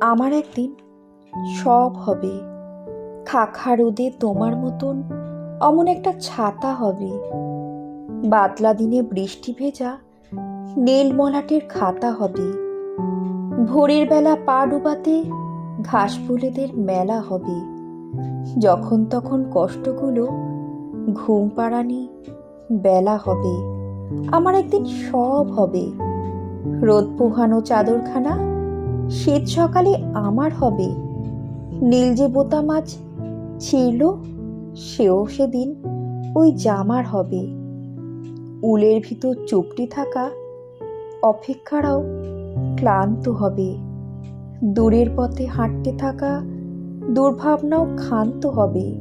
আমার একদিন সব হবে। খাখা রোদে তোমার মতন অমন একটা ছাতা হবে। বাতলা দিনে বৃষ্টি ভেজা নীল মলাটের খাতা হবে। ভোরের বেলা পা ডুবাতে ঘাস ফুলেদের মেলা হবে। যখন তখন কষ্টগুলো ঘুম পাড়ানি বেলা হবে। আমার একদিন সব হবে। রোদ পোহানো চাদরখানা শীত সকালে আমার হবে। নীল যে বোতা মাছ ছিল, সেও সেদিন ওই জামার হবে। উলের ভিতর চুপটি থাকা অপেক্ষারাও ক্লান্ত হবে। দূরের পথে হাঁটতে থাকা দুর্ভাবনাও ক্ষান্ত হবে।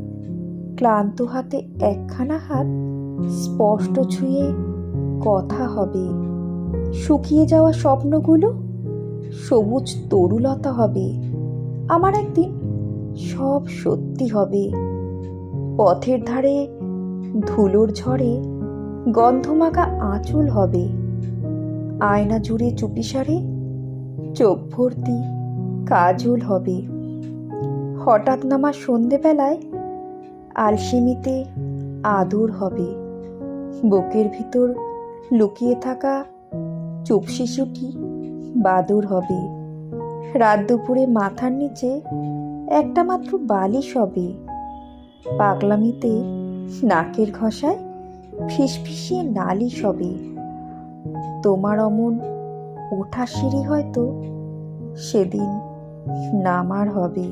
ক্লান্ত হাতে একখানা হাত স্পষ্ট ছুঁয়ে কথা হবে। শুকিয়ে যাওয়া স্বপ্নগুলো সবুজ তরুলতা হবে। আমার একদিন সব সত্যি হবে। পথের ধারে ধুলোর ঝড়ে গন্ধমাখা আঁচল হবে। আয়না জুড়ে চুপিসারে চোখ ভর্তি কাজল হবে। হঠাৎ নামা সন্ধেবেলায় আলসেমিতে আদর হবে। বুকের ভিতর লুকিয়ে থাকা চুপ শিশুটি বাদুর হবে। রাত দুপুরে মাথার নিচে একটা মাত্র বালিশ হবে। পাগলামিতে নাকের ঘষায় ফিসফিসিয়ে নালিশ হবে। তোমার অমন ওঠা সিঁড়ি হয়তো সেদিন নামার হবে।